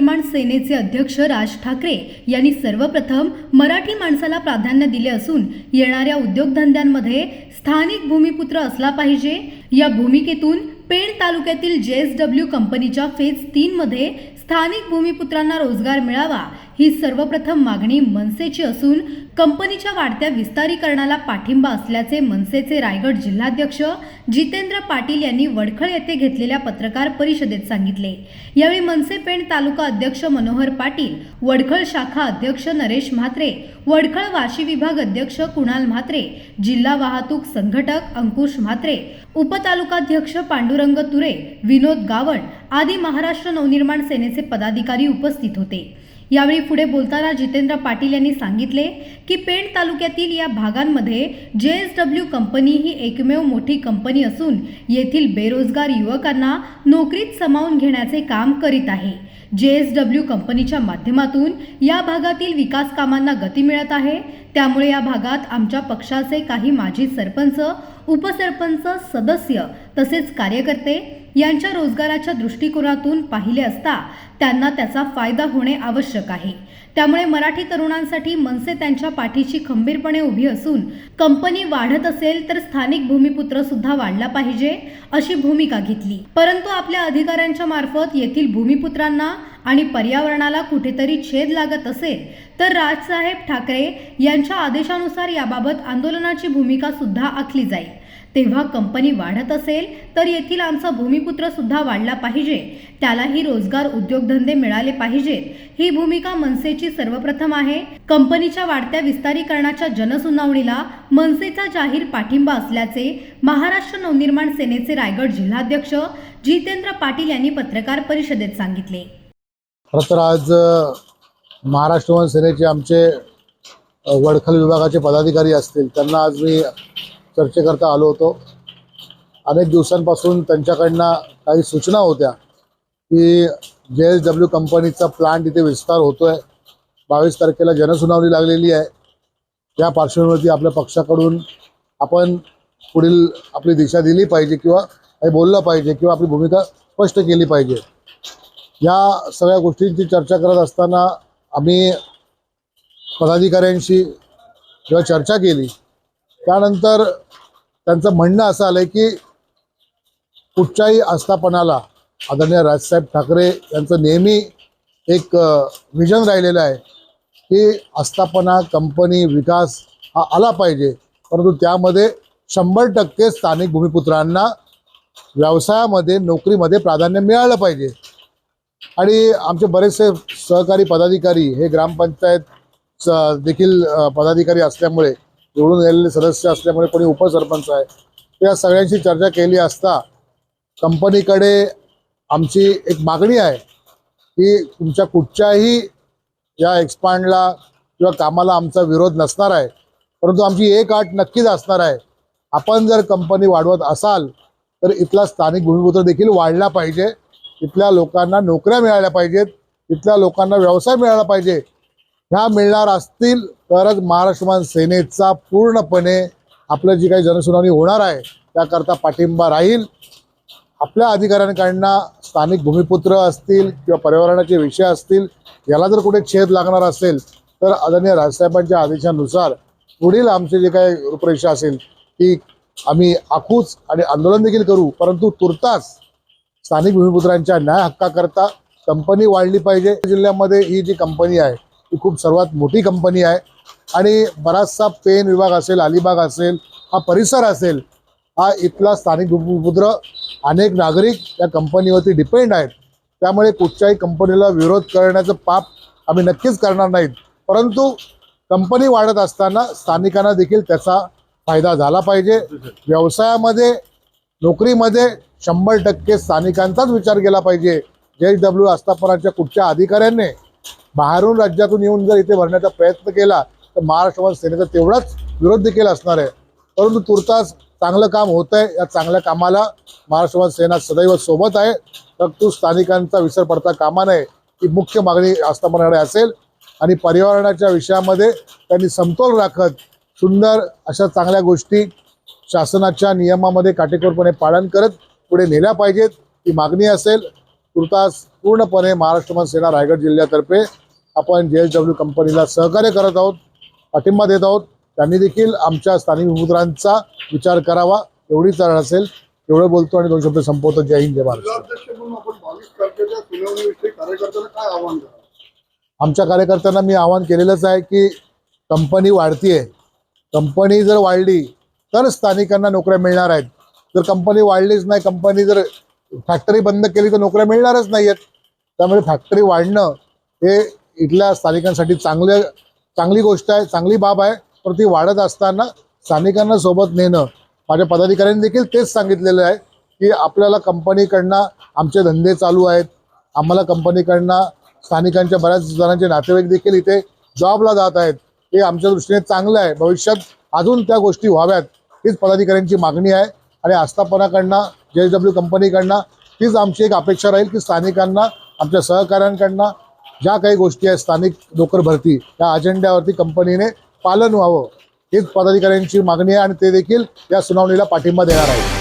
नवनिर्माण सेनेचे अध्यक्ष राज ठाकरे यांनी सर्वप्रथम मराठी माणसाला प्राधान्य दिले असून येणाऱ्या उद्योगधंद्यांमध्ये स्थानिक भूमिपुत्र असला पाहिजे. या भूमिकेतून पेण तालुक्यातील जे एस डब्ल्यू कंपनीच्या फेज तीनमध्ये स्थानिक भूमिपुत्रांना रोजगार मिळावा ही सर्वप्रथम मागणी मनसेची असून कंपनीच्या वाढत्या विस्तारीकरणाला पाठिंबा असल्याचे मनसेचे रायगड जिल्हाध्यक्ष जितेंद्र पाटील यांनी वडखळ येथे घेतलेल्या पत्रकार परिषदेत सांगितले. यावेळी मनसे पेण तालुका अध्यक्ष मनोहर पाटील वडखळ शाखा अध्यक्ष नरेश म्हात्रे वडखळ वाशी विभाग अध्यक्ष कुणाल म्हात्रे जिल्हा वाहतूक संघटक अंकुश म्हात्रे उपतालुकाध्यक्ष पांडुरंग तुरे विनोद गावण आदी महाराष्ट्र नवनिर्माण सेनेचे पदाधिकारी उपस्थित होते. यावेळी पुढे बोलताना जितेंद्र पाटील यांनी सांगितले की पेण तालुक्यातील या भागांमध्ये जे एस डब्ल्यू कंपनी ही एकमेव मोठी कंपनी असून येथील बेरोजगार युवकांना नोकरीत सामावून घेण्याचे काम करीत आहे. जे एस डब्ल्यू कंपनीच्या माध्यमातून या भागातील विकास कामांना गती मिळत आहे. त्यामुळे या भागात आमच्या पक्षाचे काही माजी सरपंच उपसरपंच सदस्य तसेच कार्यकर्ते यांच्या रोजगाराच्या दृष्टिकोनातून पाहिले असता त्यांना त्याचा फायदा होणे आवश्यक आहे. त्यामुळे मराठी तरुणांसाठी मनसे त्यांच्या पाठीशी खंबीरपणे उभी असून कंपनी वाढत असेल तर स्थानिक भूमिपुत्र सुद्धा वाढला पाहिजे अशी भूमिका घेतली. परंतु आपल्या अधिकाऱ्यांच्या मार्फत येथील भूमिपुत्रांना आणि पर्यावरणाला कुठेतरी छेद लागत असेल तर राजसाहेब ठाकरे यांच्या आदेशानुसार याबाबत आंदोलनाची भूमिका सुद्धा आखली जाईल. तेव्हा कंपनी वाढत असेल तर येथील आमचा भूमिपुत्र सुद्धा वाढला पाहिजे. त्यालाही रोजगार उद्योगधंदे मिळाले पाहिजेत. ही भूमिका मनसेची सर्वप्रथम आहे. कंपनीच्या वाढत्या विस्तारीकरणाच्या जनसुनावणीला मनसेचा जाहीर पाठिंबा असल्याचे महाराष्ट्र नवनिर्माण सेनेचे रायगड जिल्हाध्यक्ष जितेंद्र पाटील यांनी पत्रकार परिषदेत सांगितले. तर आज महाराष्ट्र सेनेचे आमचे वडखल विभागाचे पदाधिकारी असतील त्यांना आज मी चर्चेकरता आलो होतो. अनेक दिवसांपासून त्यांच्याकडनं काही सूचना होत्या की जे एस डब्ल्यू कंपनीचा प्लांट इथे विस्तार होतो आहे बावीस तारखेला जनसुनावणी लागलेली आहे. या पार्श्वभूमीवरती आपल्या पक्षाकडून आपण पुढील आपली दिशा दिली पाहिजे किंवा काही बोललं पाहिजे किंवा आपली भूमिका स्पष्ट केली पाहिजे. या सगळ्या गोष्टींची चर्चा करत असताना आम्ही पदाधिकाऱ्यांशी जेव्हा चर्चा केली त्यानंतर त्यांचं म्हणणं असं आलं की कुठच्याही आस्थापनाला आदरणीय राजसाहेब ठाकरे यांचं नेहमी एक विजन राहिलेलं आहे की आस्थापना कंपनी विकास हा आला पाहिजे. परंतु त्यामध्ये शंभर टक्के स्थानिक भूमिपुत्रांना व्यवसायामध्ये नोकरीमध्ये प्राधान्य मिळालं पाहिजे. आणि आमचे बरेचसे सहकारी पदाधिकारी हे ग्रामपंचायत देखील पदाधिकारी असल्यामुळे निवडून गेलेले सदस्य असल्यामुळे कोणी उपसरपंच आहे. या सगळ्यांशी चर्चा केली असता कंपनीकडे आमची एक मागणी आहे की तुमच्या कुठच्याही या एक्सपांडला किंवा कामाला आमचा विरोध नसणार आहे. परंतु आमची एक आठ नक्कीच असणार आहे. आपण जर कंपनी वाढवत असाल तर इथला स्थानिक भूमिपुत्र देखील वाढला पाहिजे. इथल्या लोकांना नोकऱ्या मिळाल्या पाहिजेत. इथल्या लोकांना व्यवसाय मिळाला पाहिजे. ह्या मिळणार असतील तरच महाराष्ट्रमान सेनेचा पूर्णपणे आपलं जी काही जनसुनावणी होणार आहे त्याकरता पाठिंबा राहील. आपल्या अधिकाऱ्यांकडनं स्थानिक भूमिपुत्र असतील किंवा पर्यावरणाचे विषय असतील याला जर कुठे छेद लागणार असेल तर आदरणीय राजसाहेबांच्या आदेशानुसार पुढील आमची जे काही रूपरेषा असेल ती आम्ही आखूच आणि आंदोलन देखील करू. परंतु तुर्तास स्थानिक भूमिपुत्रांच्या न्याय हक्काकरता कंपनी वाढली पाहिजे. जिल्ह्यामध्ये ही जी कंपनी आहे ही खूप सर्वात मोठी कंपनी आहे. आणि बराचसा पेन विभाग असेल अलिबाग असेल हा परिसर असेल हा इथला स्थानिक उपपुत्र अनेक नागरिक या कंपनीवरती डिपेंड आहेत. त्यामुळे कुठच्याही कंपनीला विरोध करण्याचं पाप आम्ही नक्कीच करणार नाहीत. परंतु कंपनी वाढत असताना स्थानिकांना देखील त्याचा फायदा झाला पाहिजे. व्यवसायामध्ये नोकरीमध्ये शंभर टक्के स्थानिकांचाच विचार केला पाहिजे. जे डब्ल्यू आस्थापनाच्या कुठच्या अधिकाऱ्यांनी बाहेरून राज्यातून येऊन जर इथे भरण्याचा प्रयत्न केला तर महाराष्ट्रवाद सेनेचा तेवढाच विरोध देखील असणार आहे. परंतु तुर्तास चांगलं काम होत आहे या चांगल्या कामाला महाराष्ट्रवाद सेना सदैव सोबत आहे. परंतु स्थानिकांचा विसर पडता कामा नये ही मुख्य मागणी आस्थापनाकडे असेल. आणि पर्यावरणाच्या विषयामध्ये त्यांनी समतोल राखत सुंदर अशा चांगल्या गोष्टी शासनाच्या नियमामध्ये काटेकोरपणे पालन करत पुढे नेल्या पाहिजेत ही मागणी असेल. तुर्तास पूर्णपणे महाराष्ट्र सेना रायगड जिल्ह्यातर्फे आपण जे एस डब्ल्यू कंपनीला सहकार्य करत आहोत पाठिंबा देत आहोत. त्यांनी देखील आमच्या स्थानिक भूमिपुत्रांचा विचार करावा. एवढीच अट असेल एवढं बोलतो आणि दोन शब्द संपवतो. जय हिंद जय महाराष्ट्र. आमच्या कार्यकर्त्यांना मी आवाहन केलेलंच आहे की कंपनी वाढतीये. कंपनी जर वाढली तर स्थानिकांना नोकऱ्या मिळणार आहेत. जर कंपनी वाढलीच नाही कंपनी जर फॅक्टरी बंद केली तर नोकऱ्या मिळणारच नाही आहेत त्यामुळे फॅक्टरी वाढणं हे इथल्या स्थानिकांसाठी चांगले चांगली गोष्ट आहे चांगली बाब आहे पण ती वाढत असताना स्थानिकांना सोबत नेणं. माझ्या पदाधिकाऱ्यांनी देखील तेच सांगितलेलं आहे की आपल्याला कंपनीकडनं आमचे धंदे चालू आहेत. आम्हाला कंपनीकडनं स्थानिकांच्या बऱ्याच जणांचे नातेवाईक देखील इथे जॉबला जात आहेत. हे आमच्या दृष्टीने चांगलं आहे. भविष्यात अजून त्या गोष्टी व्हाव्यात हीच पदाधिकाऱ्यांची मागणी आहे. आणि आस्थापनाकडनं जे एस डब्ल्यू कंपनीकडनं तीच आमची एक अपेक्षा राहील की स्थानिकांना आमच्या सहकाऱ्यांकडनं ज्या काही गोष्टी आहेत स्थानिक नोकर भरती या अजेंड्यावरती कंपनीने पालन व्हावं. हीच पदाधिकाऱ्यांची मागणी आहे आणि ते देखील या सुनावणीला पाठिंबा देणार आहे